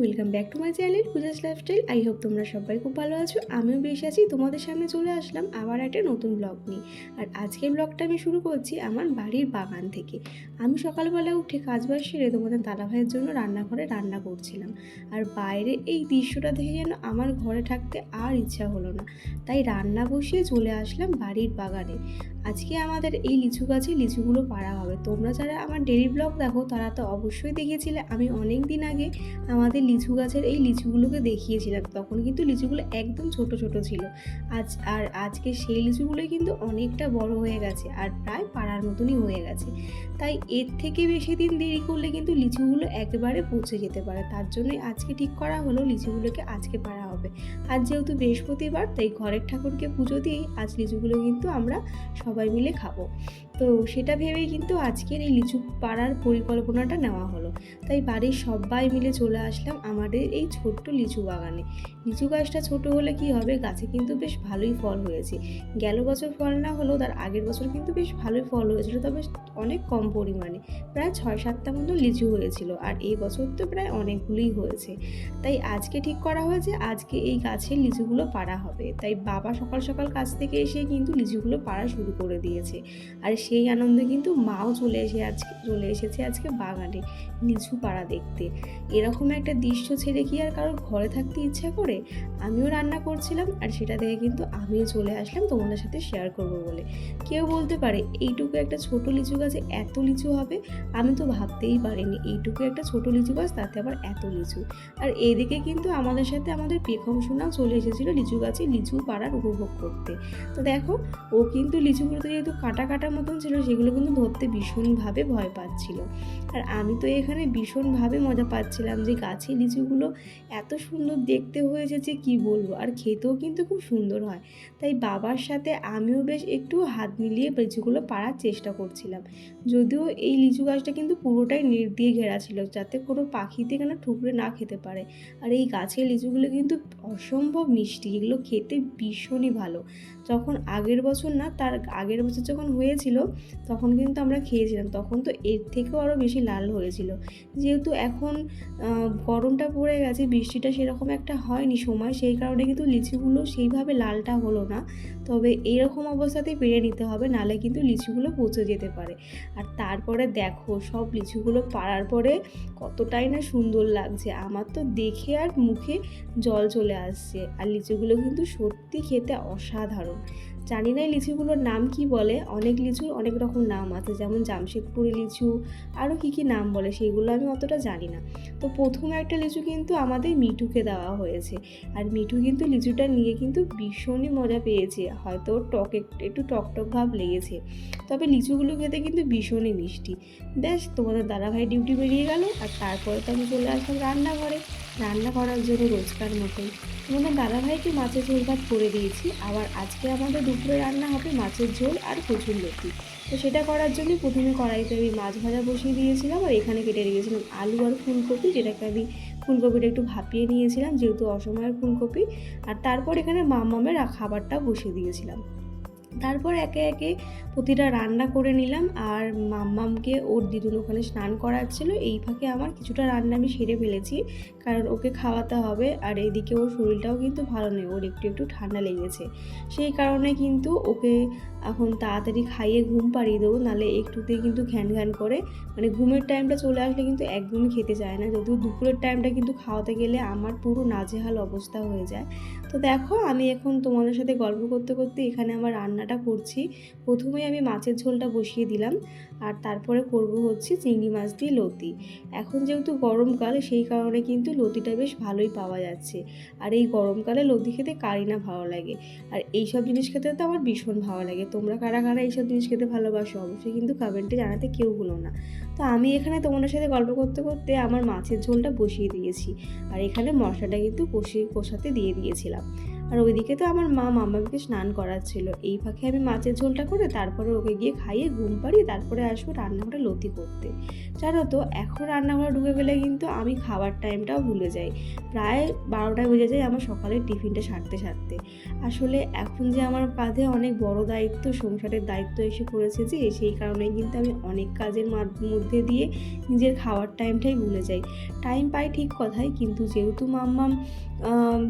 Welcome back to my channel Puja's lifestyle I hope তোমরা সবাই খুব ভালো আছো। আমিও বেশ আছি। তোমাদের সামনে চলে আসলাম আবার একটা নতুন ব্লগ নিয়ে। আর আজকের ব্লগটা আমি শুরু করছি আমার বাড়ির বাগান থেকে। আমি সকালবেলা উঠে কাজবাজ সেরে তোমাদের দাদাভাইয়ের জন্য রান্নাঘরে রান্না করছিলাম। আর বাইরে এই দৃশ্যটা দেখে যেন আমার ঘরে থাকতে আর ইচ্ছা হলো না। তাই রান্না বসিয়ে চলে আসলাম বাড়ির বাগানে। আজকে আমাদের এই লিচু গাছে লিচুগুলো পাড়া হবে। তোমরা যারা আমার ডেলি ব্লগ দেখো, তারা তো অবশ্যই দেখেছিলে। আমি অনেক দিন আগে আমাদের লিচু গাছের এই লিচুগুলোকে দেখিয়েছিলাম। তখন কিন্তু লিচুগুলো একদম ছোট ছোট ছিল। আজ, আর আজকে সেই লিচুগুলোই কিন্তু অনেকটা বড় হয়ে গেছে আর প্রায় পাড়ার মতনই হয়ে গেছে। তাই এর থেকে বেশি দিন দেরি করলে কিন্তু লিচুগুলো একেবারে পচে যেতে পারে। তার জন্যই আজকে ঠিক করা হলো লিচুগুলোকে আজকে পাড়া হবে। আর যেহেতু বৃহস্পতিবার, তাই ঘরের ঠাকুরকে পুজো দিয়েই আজ লিচুগুলো কিন্তু আমরা সবাই মিলে খাব। তো সেটা ভেবেই কিন্তু আজকের এই লিচু পাড়ার পরিকল্পনাটা নেওয়া হলো। তাই বাড়ির সবাই মিলে চলে আসলাম আমাদের এই ছোট্ট লিচু বাগানে। লিচু গাছটা ছোট হলে কি হবে? গাছে কিন্তু বেশ ভালোই ফল হয়েছে। গেল বছর ফল না হলেও তার আগের বছর কিন্তু বেশ ভালোই ফল হয়েছিল, তবে অনেক কম পরিমাণে। প্রায় ছয় সাতটা মতো লিচু হয়েছিল আর এই বছর তো প্রায় অনেকগুলোই হয়েছে। তাই আজকে ঠিক করা হয়েছে আজকে এই গাছের লিচুগুলো পাড়া হবে। তাই বাবা সকাল সকাল কাছ থেকে এসে কিন্তু লিচুগুলো পাড়া শুরু করে দিয়েছে। আর সেই আনন্দে কিন্তু মাও চলে এসে আজকে, চলে এসেছে আজকে বাগানে লিচু পাড়া দেখতে। এরকম একটা দৃশ্য ছেড়ে কি আর কারোর ঘরে থাকতে ইচ্ছা করে? আমিও রান্না করছিলাম আর সেটা দেখে কিন্তু আমিও চলে আসলাম তোমাদের সাথে শেয়ার করব বলে। কেউ বলতে পারে, এইটুকু একটা ছোট লিচু গাছে এত লিচু হবে? আমি তো ভাবতেই পারিনি, এইটুকু একটা ছোট লিচু গাছ, তাতে আবার এত লিচু? আর এদিকে কিন্তু আমাদের সাথে আমাদের পেখম সোনাও চলে এসেছিল লিচু গাছে লিচু পাড়ার উপভোগ করতে। তো দেখো, ও কিন্তু লিচুগুলোতে যেহেতু কাটা কাটা মতন ছিল সেগুলো কিন্তু ধরতে ভীষণভাবে ভয় পাচ্ছিল। আর আমি তো এখানে ভীষণভাবে মজা পাচ্ছিলাম যে গাছে লিচুগুলো এত সুন্দর দেখতে হয়েছে যে কি বলব? আর খেতেও কিন্তু খুব সুন্দর হয়। তাই বাবার সাথে আমিও বেশ একটু হাত মিলিয়ে লিচুগুলো পাড়ার চেষ্টা করছিলাম। যদিও এই লিচু গাছটা কিন্তু পুরোটাই নেট দিয়ে ঘেরা ছিল যাতে কোনো পাখিতে কেন ঠুকরে না খেতে পারে। আর এই গাছের লিচুগুলো কিন্তু অসম্ভব মিষ্টি, এগুলো খেতে ভীষণই ভালো। যখন আগের বছর না, তার আগের বছর যখন হয়েছিল তখন কিন্তু আমরা খেয়েছিলাম। তখন তো এর থেকেও আরও বেশি লাল হয়েছিল। যেহেতু এখন গরমটা পড়ে গেছে, বৃষ্টিটা সেরকম একটা হয়নি সময়, সেই কারণে কিন্তু লিচুগুলো সেইভাবে লালটা হলো না। তবে এরকম অবস্থাতেই পেরে নিতে হবে, নালে কিন্তু লিচুগুলো পচে যেতে পারে। আর তারপরে দেখো, সব লিচুগুলো পাড়ার পরে কতটাই না সুন্দর লাগছে। আমার তো দেখে আর মুখে জল চলে আসছে। আর লিচুগুলো কিন্তু সত্যি খেতে অসাধারণ। জানি না এই লিচুগুলোর নাম কি বলে, অনেক লিচুর অনেক রকম নাম আছে, যেমন জামশেদপুরি লিচু আরও কী কী নাম বলে সেইগুলো আমি অতটা জানি না। তো প্রথমে একটা লিচু কিন্তু আমাদের মিঠুকে দেওয়া হয়েছে, আর মিঠু কিন্তু লিচুটা নিয়ে কিন্তু ভীষণই মজা পেয়েছে, হয়তো টক একটু একটু টক টক ভাব লেগেছে, তবে লিচুগুলো খেতে কিন্তু ভীষণই মিষ্টি। ব্যাস, তোমাদের দাদাভাই ডিউটি বেরিয়ে গেল, আর তারপরে তো আমি চলে আসলাম রান্নাঘরে। রান্না করার জন্য রোজকার মতোই। তোমাদের দাদাভাইকে মাছের ঝোল ভাত করে দিয়েছি। আবার আজকে আমাদের দুপুরে রান্না হবে মাছের ঝোল আর কচুর লতি। তো সেটা করার জন্য প্রথমে কড়াইতে আমি মাছ ভাজা বসিয়ে দিয়েছিলাম আর এখানে কেটে রেখেছিলাম আলু আর ফুলকপি, যেটাকে আমি ফুলকপিটা একটু ভাপিয়ে নিয়েছিলাম, যেহেতু অসময়ের ফুলকপি। আর তারপর এখানে মামামের খাবারটা বসিয়ে দিয়েছিলাম। তারপর একে একে প্রতিটা রান্না করে নিলাম আর মাম্মামকে ওর দিদুন ওখানে স্নান করাচ্ছিল। এই ফাঁকে আমার কিছুটা রান্না আমি সেরে ফেলেছি। কারণ ওকে খাওয়াতে হবে আর এদিকে ওর শরীরটাও কিন্তু ভালো নেই, ওর একটু একটু ঠান্ডা লেগেছে। সেই কারণে কিন্তু ওকে এখন তাড়াতাড়ি খাইয়ে ঘুম পাড়িয়ে দেবো, নাহলে একটুতেই কিন্তু ঘ্যান ঘ্যান করে মানে ঘুমের টাইমটা চলে আসলে কিন্তু একদমই খেতে চায় না। যদিও দুপুরের টাইমটা কিন্তু খাওয়াতে গেলে আমার পুরো নাজেহাল অবস্থা হয়ে যায়। তো দেখো, আমি এখন তোমাদের সাথে গল্প করতে করতে এখানে আমার রান্নাটা করছি। প্রথমেই আমি মাছের ঝোলটা বসিয়ে দিলাম, আর তারপরে করব হচ্ছে চিংড়ি মাছ দিয়ে লতি। এখন যেহেতু গরমকাল, সেই কারণে কিন্তু লতিটা বেশ ভালোই পাওয়া যাচ্ছে। আর এই গরমকালে লতি খেতে কারি না ভালো লাগে। আর এই সব জিনিস খেতে তো আমার ভীষণ ভালো লাগে। তোমরা কারা কারা এইসব জিনিস খেতে ভালোবাসো, অবশ্যই কিন্তু কমেন্টে জানাতে কেউ হলো না। তো আমি এখানে তোমাদের সাথে গল্প করতে করতে আমার মাছের ঝোলটা বসিয়ে দিয়েছি। আর এখানে মশলাটা কিন্তু কষিয়ে, কষাতে দিয়ে দিয়েছিলাম। আর ওইদিকে তো আমার মা মামাকে স্নান করাচ্ছিল। এই ফাঁকে আমি মাছের ঝোলটা করে তারপরে ওকে গিয়ে খাইয়ে ঘুম পাড়িয়ে তারপরে আসব রান্নাঘরে লতি করতে। জানো তো, এখন রান্নাঘরে ঢুকে গেলে কিন্তু আমি খাবার টাইমটাও ভুলে যাই। প্রায় বারোটায় বেজে যায় আমার সকালের টিফিনটা সারতে সারতে। আসলে এখন যে আমার কাঁধে অনেক বড় দায়িত্ব, সংসারের দায়িত্ব এসে পড়েছে যে, সেই কারণেই কিন্তু আমি অনেক কাজের মাধ- মধ্যে দিয়ে নিজের খাওয়ার টাইমটাই ভুলে যাই। টাইম পাই ঠিক কথাই, কিন্তু যেহেতু মাম্মাম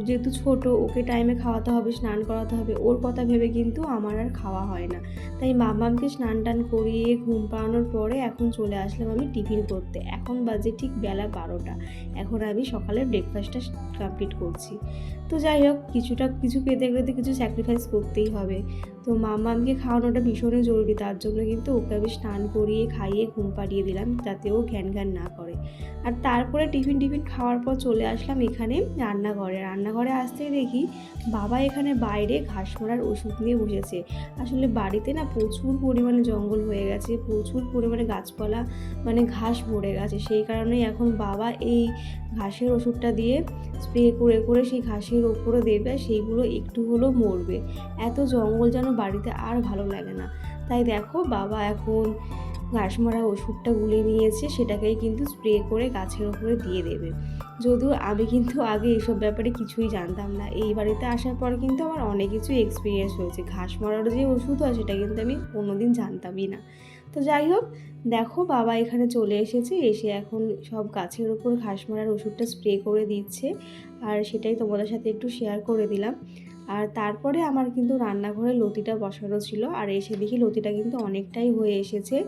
যেহেতু ছোট, ওকে টাইমে খাওয়াতে হবে, স্নান করাতে হবে, ওর কথা ভেবে কিন্তু আমার আর খাওয়া হয় না। তাই মাম্মামকে স্নান টান করিয়ে ঘুম পাড়ানোর পরে এখন চলে আসলাম আমি টিফিন করতে। এখন বাজে ঠিক বেলা বারোটা। এখন আমি সকালের ব্রেকফাস্টটা কমপ্লিট করছি। তো যাই হোক, কিছুটা কিছু পেতে গেলে তো কিছু স্যাক্রিফাইস করতেই হবে। তো মামা মামামকে খাওয়ানোটা ভীষণই জরুরি, তার জন্য কিন্তু ওকে আমি স্নান করিয়ে খাইয়ে ঘুম পাড়িয়ে দিলাম, যাতে ও ঘ্যান ঘ্যান না করে। আর তারপরে টিফিন টিফিন খাওয়ার পর চলে আসলাম এখানে রান্নাঘরে। রান্নাঘরে আসতেই দেখি বাবা এখানে বাইরে ঘাস মারার ওষুধ নিয়ে বসেছে। আসলে বাড়িতে না প্রচুর পরিমাণে জঙ্গল হয়ে গেছে, প্রচুর পরিমাণে গাছপালা মানে ঘাস ভরে গেছে। সেই কারণেই এখন বাবা এই ঘাসের ওষুধটা দিয়ে স্প্রে করে করে সেই ঘাসের ওপরে দেবে সেইগুলো একটু হলেও মরবে। এত জঙ্গল যেন বাড়িতে আর ভালো লাগে না। তাই দেখো বাবা এখন ঘাস মারা ওষুধটা গুলে নিয়েছে, সেটাকেই কিন্তু স্প্রে করে গাছের ওপরে দিয়ে দেবে। যদিও আমি কিন্তু আগে এইসব ব্যাপারে কিছুই জানতাম না। এই বাড়িতে আসার পর কিন্তু আমার অনেক কিছু এক্সপিরিয়েন্স হয়েছে। ঘাস মারার যে ওষুধ হয় সেটা কিন্তু আমি কোনোদিন জানতামই না। তো যাই হোক, দেখো বাবা এখানে চলে এসেছে, এসে এখন সব গাছের ওপর ঘাস মারার ওষুধটা স্প্রে করে দিচ্ছে। আর সেটাই তোমাদের সাথে একটু শেয়ার করে দিলাম। আর তারপরে আমার কিন্তু রান্নাঘরে লতিটা বসানো ছিল। আর এসে দেখি লতিটা কিন্তু অনেকটাই হয়ে এসেছে।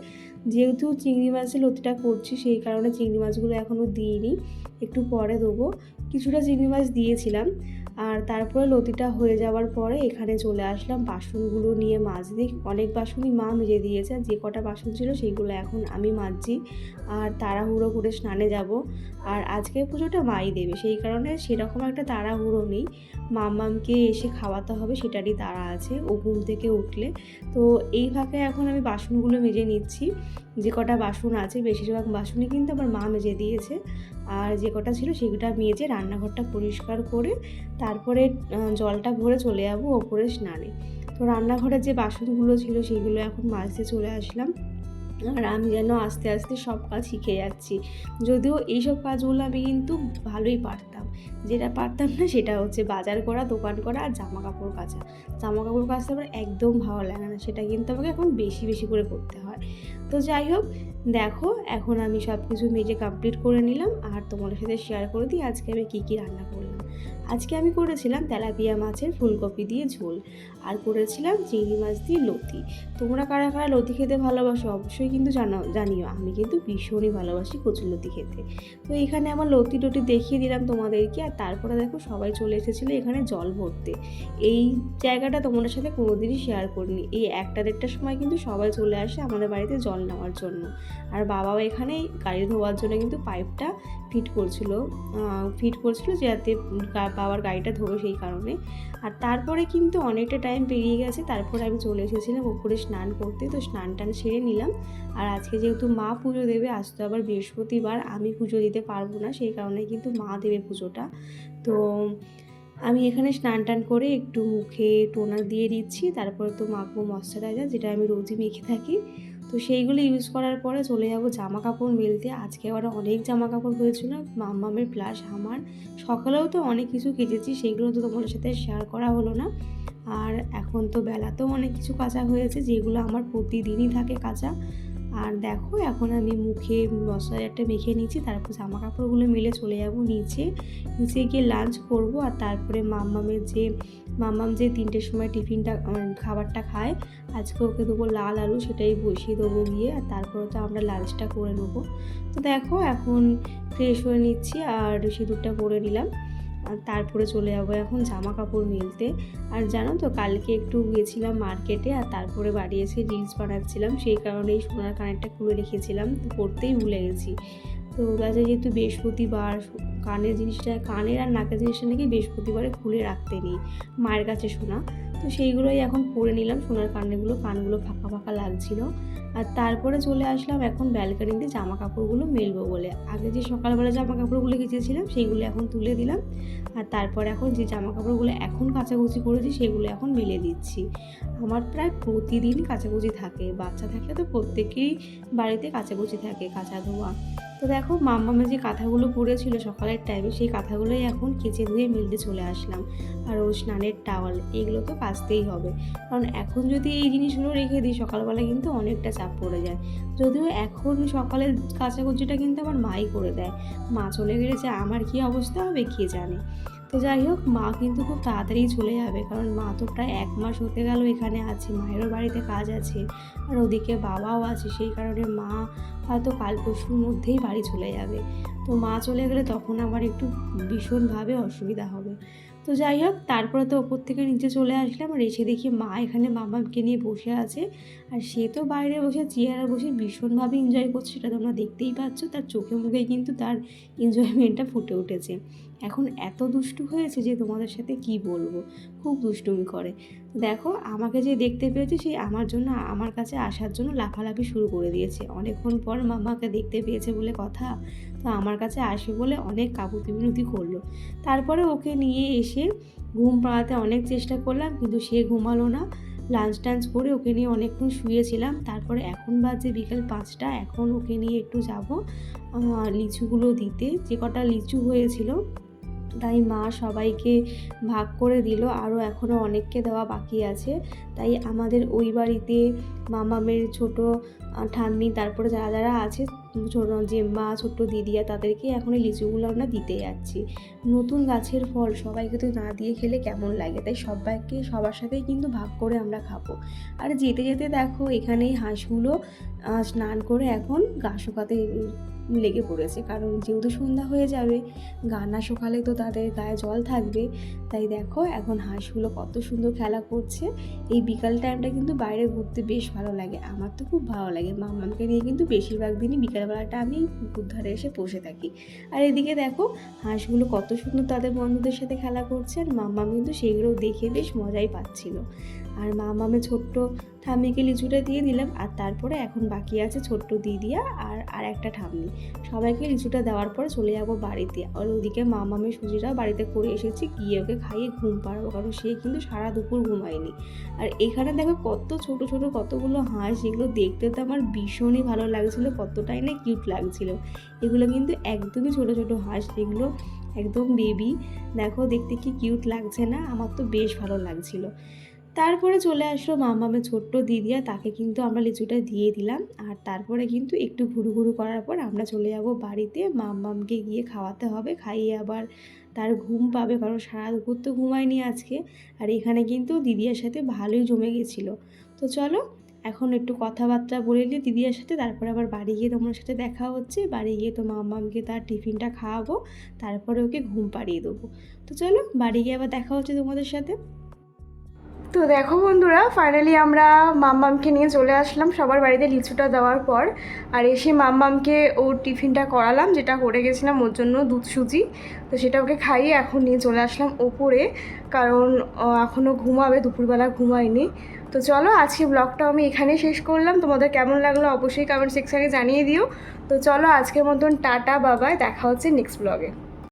যেহেতু চিংড়ি মাছের লতিটা করছি, সেই কারণে চিংড়ি মাছগুলো এখনও দিইনি। একটু পরে দেবো। কিছুটা চিংড়ি মাছ দিয়েছিলাম আর তারপরে লতিটা হয়ে যাওয়ার পরে এখানে চলে আসলাম বাসনগুলো নিয়ে মাজতে। অনেক বাসনই মা মেজে দিয়েছে, যে কটা বাসন ছিল সেইগুলো এখন আমি মাজছি আর তাড়াহুড়ো করে স্নানে যাব। আর আজকের পুজোটা মাই দেবে, সেই কারণে সেরকম একটা তাড়াহুড়ো নেই। মাম্মামকে এসে খাওয়াতে হবে, সেটারই তাড়া আছে। ও ঘুম থেকে উঠলে। তো এই ফাঁকে এখন আমি বাসনগুলো মেজে নিচ্ছি। যে কটা বাসন আছে, বেশিরভাগ বাসনই কিন্তু আমার মা মেজে দিয়েছে। আর যে কটা ছিল সেগুলো মেজে রান্নাঘরটা পরিষ্কার করে তারপরে জলটা ভরে চলে যাব ওপরে স্নানে। তো রান্নাঘরের যে বাসনগুলো ছিল সেগুলো এখন মাজতে চলে আসলাম। আর আমি যেন আস্তে আস্তে সব কাজ শিখে যাচ্ছি। যদিও এইসব কাজগুলো আমি কিন্তু ভালোই পারতাম। যেটা পারতাম না সেটা হচ্ছে বাজার করা, দোকান করা আর জামা কাপড় কাচা। জামা কাপড় কাচতে আমার একদম ভালো লাগে না, সেটা কিন্তু আমাকে এখন বেশি বেশি করে করতে হয়। তো যাই হোক, দেখো এখন আমি সব কিছু মেজে কমপ্লিট করে নিলাম আর তোমাদের সাথে শেয়ার করে দিই আজকে আমি কী কী রান্না করলাম। আজকে আমি করেছিলাম তেলাপিয়া মাছের ফুলকপি দিয়ে ঝোল আর করেছিলাম চিংড়ি মাছ দিয়ে লতি। তোমরা কারা কারা লতি খেতে ভালোবাসো অবশ্যই কিন্তু জানাও জানিও। আমি কিন্তু ভীষণই ভালোবাসি কচুর লতি খেতে। তো এখানে আমার লতি টতি দেখিয়ে দিলাম তোমাদেরকে আর তারপরে দেখো সবাই চলে এসেছিল এখানে জল ভরতে। এই জায়গাটা তোমাদের সাথে কোনোদিনই শেয়ার করিনি। এই একটা দেড়টার সময় কিন্তু সবাই চলে আসে আমাদের বাড়িতে জল নেওয়ার জন্য। আর বাবাও এখানে গাড়ি ধোয়ার জন্য কিন্তু পাইপটা ফিট করছিল ফিট করছিল যাতে বাবার গাড়িটা ধরো সেই কারণে। আর তারপরে কিন্তু অনেকটা টাইম পেরিয়ে গেছে, তারপরে আমি চলে এসেছিলাম ওপরে স্নান করতে। তো স্নান টান সেরে নিলাম। আর আজকে যেহেতু মা পুজো দেবে, আজ তো আবার বৃহস্পতিবার, আমি পুজো দিতে পারব না, সেই কারণে কিন্তু মা দেবে পুজোটা। তো আমি এখানে স্নান টান করে একটু মুখে টোনার দিয়ে দিচ্ছি তারপরে তো মাখবো ময়শ্চারাইজার যেটা আমি রোজই মেখে থাকি। তো সেইগুলো ইউজ করার পরে চলে যাব জামা কাপড় মেলতে। আজকে আবার অনেক জামা কাপড় হয়েছিল, মাম্মামের প্লাস আমার। সকালেও তো অনেক কিছু কেচেছি সেইগুলো তো তোমাদের সাথে শেয়ার করা হলো না। আর এখন তো বেলাতেও অনেক কিছু কাঁচা হয়েছে, যেগুলো আমার প্রতিদিনই থাকে কাঁচা। আর দেখো, এখন আমি মুখে মশলাটা মেখে নিচ্ছি তারপর জামা কাপড়গুলো মিলে চলে যাব নিচে। নিচে গিয়ে লাঞ্চ করব আর তারপরে মাম্মামের যে, মাম্মাম যে তিনটের সময় টিফিনটা খাবারটা খায়, আজকে ওকে দেবো লাল আলু, সেটাই বসিয়ে দেবো গিয়ে, আর তারপরে তো আমরা লাঞ্চটা করে নেব। তো দেখো, এখন ফ্রেশ হয়ে নিচ্ছি আর সিঁদুরটা পরে নিলাম। তারপরে চলে যাব এখন জামা কাপড় মিলতে। আর জানো তো, কালকে একটু গেছিলাম মার্কেটে আর তারপরে বাড়ি এসে রিলস বানাচ্ছিলাম, সেই কারণে এই সোনার কানেরটা খুলে রেখেছিলাম তো পড়তেই ভুলে গেছি। তো গাছে যেহেতু বৃহস্পতিবার, কানের জিনিসটা, কানের আর নাকের জিনিসটা নাকি বৃহস্পতিবারে খুলে রাখতে নেই মায়ের কাছে শোনা তো সেইগুলোই এখন পরে নিলাম, সোনার কানেরগুলো, কানগুলো ফাঁকা ফাঁকা লাগছিল। আর তারপরে চলে আসলাম এখন ব্যালকানিতে জামা কাপড়গুলো মেলবো বলে। আগে যে সকালবেলা জামা কাপড়গুলো কেচেছিলাম সেইগুলো এখন তুলে দিলাম। আর তারপর এখন যে জামা কাপড়গুলো এখন কাচাকুচি করেছি, সেগুলো এখন মেলে দিচ্ছি। আমার প্রায় প্রতিদিন কাচাকুচি থাকে, বাচ্চা থাকলে তো প্রত্যেকেই বাড়িতে কাচাকুচি থাকে, কাঁচা ধোয়া। তো দেখো মাম্মামে যে কাঁথাগুলো পড়েছিল সকালের টাইমে সেই কাঁথাগুলোই এখন কেচে ধুয়ে মিলতে চলে আসলাম। আর ও স্নানের টাওয়াল, এগুলো তো কাচতেই হবে। কারণ এখন যদি এই জিনিসগুলো রেখে দিই, সকালবেলা কিন্তু অনেকটা চাপ পড়ে যায়। যদিও এখন সকালের কাচাকুচিটা কিন্তু আমার মাই করে দেয়। মা চলে গেলেছে আমার কি অবস্থা হবে কে জানে। তো যাই হোক, মা কিন্তু খুব তাড়াতাড়ি চলে যাবে, কারণ মা তো প্রায় এক মাস হতে গেল এখানে আছে, মায়েরও বাড়িতে কাজ আছে, আর ওদিকে বাবাও আছে, সেই কারণে মা হয়তো কাল পরশুর মধ্যেই বাড়ি চলে যাবে। তো মা চলে গেলে তখন আবার একটু ভীষণভাবে অসুবিধা হবে। তো যাই হোক, তারপরে তো ওপর থেকে নিচে চলে আসলাম আর এসে দেখি মা এখানে মামাকে নিয়ে বসে আছে। আর সে তো বাইরে বসে চেয়ারে বসে ভীষণভাবে এনজয় করছে, সেটা তোমরা দেখতেই পাচ্ছ। তার চোখে মুখে কিন্তু তার এনজয়মেন্টটা ফুটে উঠেছে। এখন এত দুষ্টু হয়েছে যে তোমাদের সাথে কি বলব? খুব দুষ্টুমি করে। দেখো, আমাকে যে দেখতে পেয়েছে সেই আমার জন্য, আমার কাছে আসার জন্য লাফালাফি শুরু করে দিয়েছে। অনেকক্ষণ পর মামাকে দেখতে পেয়েছে বলে কথা, তো আমার কাছে আসবে বলে অনেক কাকুতি মিনতি করল। তারপরে ওকে নিয়ে এসে ঘুম পাড়াতে অনেক চেষ্টা করলাম, কিন্তু সে ঘুমালো না। লাঞ্চ টাঞ্চ করে ওকে নিয়ে অনেকক্ষণ শুয়েছিলাম। তারপরে এখন বাজে বিকেল পাঁচটা, এখন ওকে নিয়ে একটু যাব লিচুগুলো দিতে। যে কটা লিচু হয়েছিল তাই মা সবাইকে ভাগ করে দিল, আরও এখনও অনেককে দেওয়া বাকি আছে। তাই আমাদের ওই বাড়িতে মামামের ছোট ঠাম্মি, তারপরে যারা যারা আছে ছোটো জেম্মা, ছোট্ট দিদিয়া, তাদেরকে এখন এই লিচুগুলো আমরা দিতে যাচ্ছি। নতুন গাছের ফল সবাইকে তো না দিয়ে খেলে কেমন লাগে? তাই সবাইকে, সবার সাথেই কিন্তু ভাগ করে আমরা খাব। আর যেতে যেতে দেখো এখানে হাঁসগুলো স্নান করে এখন গা শুকাতে লেগে পড়েছে। কারণ যেহেতু সন্ধ্যা হয়ে যাবে গা না শুকালে তো তাদের গায়ে জল থাকবে। তাই দেখো এখন হাঁসগুলো কত সুন্দর খেলা করছে। এই বিকাল টাইমটা কিন্তু বাইরে ঘুরতে বেশ ভালো লাগে। আমার তো খুব ভালো লাগে। মামাকে নিয়ে কিন্তু বেশিরভাগ দিনই বিকালবেলাটা আমি পুকুর ধারে এসে বসে থাকি। আর এদিকে দেখো হাঁসগুলো কত সুন্দর তাদের বন্ধুদের সাথে খেলা করছে। আর মাম্মাম কিন্তু সেগুলো দেখে বেশ মজাই পাচ্ছিল। আর মামামে ছোট্ট ঠাম্মিকে লিচুটা দিয়ে দিলাম, আর তারপরে এখন বাকি আছে ছোট্ট দিদিয়া আর আর একটা ঠাম্মি। সবাইকে লিচুটা দেওয়ার পরে চলে যাব বাড়িতে। আর ওদিকে মামামের সুজিটা বাড়িতে করে এসেছি, গিয়ে ওকে খাইয়ে ঘুম পাড়াবো, কারণ সে কিন্তু সারা দুপুর ঘুমায়নি। আর এখানে দেখো কত ছোট ছোট কতগুলো হাঁস, যেগুলো দেখতে তো আমার ভীষণই ভালো লাগছিল, কতটাই না কিউট লাগছিল। এগুলো কিন্তু একদমই ছোট ছোট হাঁস, যেগুলো একদম বেবি। দেখো দেখতে কি কিউট লাগছে না, আমার তো বেশ ভালো লাগছিল। তারপরে চলে আসলো মামামের ছোট্ট দিদিয়া তাকে কিন্তু আমরা লিচুটা দিয়ে দিলাম। আর তারপরে কিন্তু একটু ঘুরু ঘুরু করার পর আমরা চলে যাব বাড়িতে। মামামকে গিয়ে খাওয়াতে হবে। খাইয়ে আবার তার ঘুম পাবে, কারণ সারা দুপুর তো ঘুমায়নি আজকে। আর এখানে কিন্তু দিদিয়ার সাথে ভালোই জমে গেছিল। তো চলো, এখন একটু কথাবার্তা বলে নিয়ে দিদিয়ার সাথে। তারপরে আবার বাড়ি গিয়ে তোমার সাথে দেখা হচ্ছে। বাড়ি গিয়ে তো মামামকে তার টিফিনটা খাওয়াবো। তারপরে ওকে ঘুম পাড়িয়ে দেবো। তো চলো, বাড়ি গিয়ে আবার দেখা হচ্ছে তোমাদের সাথে। তো দেখো বন্ধুরা ফাইনালি আমরা মাম্মামকে নিয়ে চলে আসলাম সবার বাড়িতে লিচুটা দেওয়ার পর। আর এসে মাম্মামকে ওর টিফিনটা করালাম, যেটা করে গেছিলাম ওর জন্য দুধ সুজি। তো সেটা ওকে খাইয়ে এখন নিয়ে চলে আসলাম ওপরে, কারণ এখনও ঘুমাবে, দুপুরবেলা ঘুমায়নি। তো চলো আজকে ব্লগটা আমি এখানে শেষ করলাম। তোমাদের কেমন লাগল অবশ্যই কমেন্ট সেকশানে জানিয়ে দিও। তো চলো আজকের মতন টাটা বাবায় দেখা হচ্ছে নেক্সট ব্লগে